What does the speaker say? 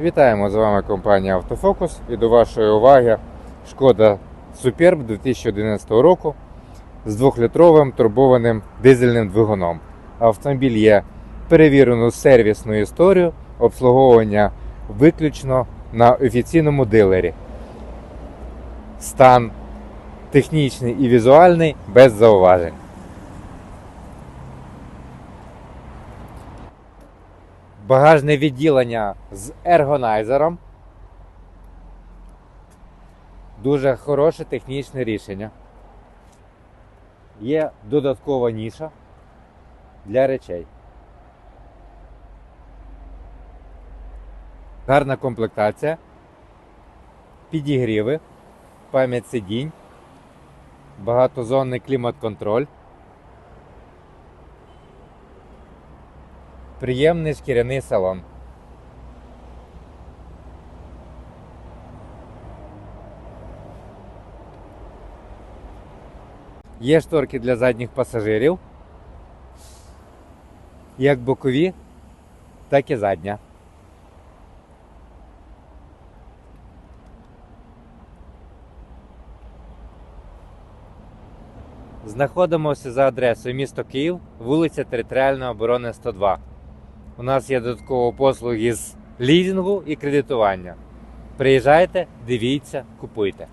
Вітаємо з вами компанія Автофокус і до вашої уваги шкода Superb 2011 року з 2-літровим турбованим дизельним двигуном. Автомобіль є перевірену сервісну історію обслуговування виключно на офіційному дилері. Стан технічний і візуальний без зауважень. Багажне відділення з ергонайзером. Дуже хороше технічне рішення. Є додаткова ніша для речей. Гарна комплектація. Підігріви, пам'ять сидінь, багатозонний клімат-контроль. Приємний шкіряний салон. Є шторки для задніх пасажирів. Як бокові, так і задня. Знаходимося за адресою місто Київ, вулиця Територіальної оборони 102. У нас є додаткові послуги з лізінгу і кредитування. Приїжджайте, дивіться, купуйте.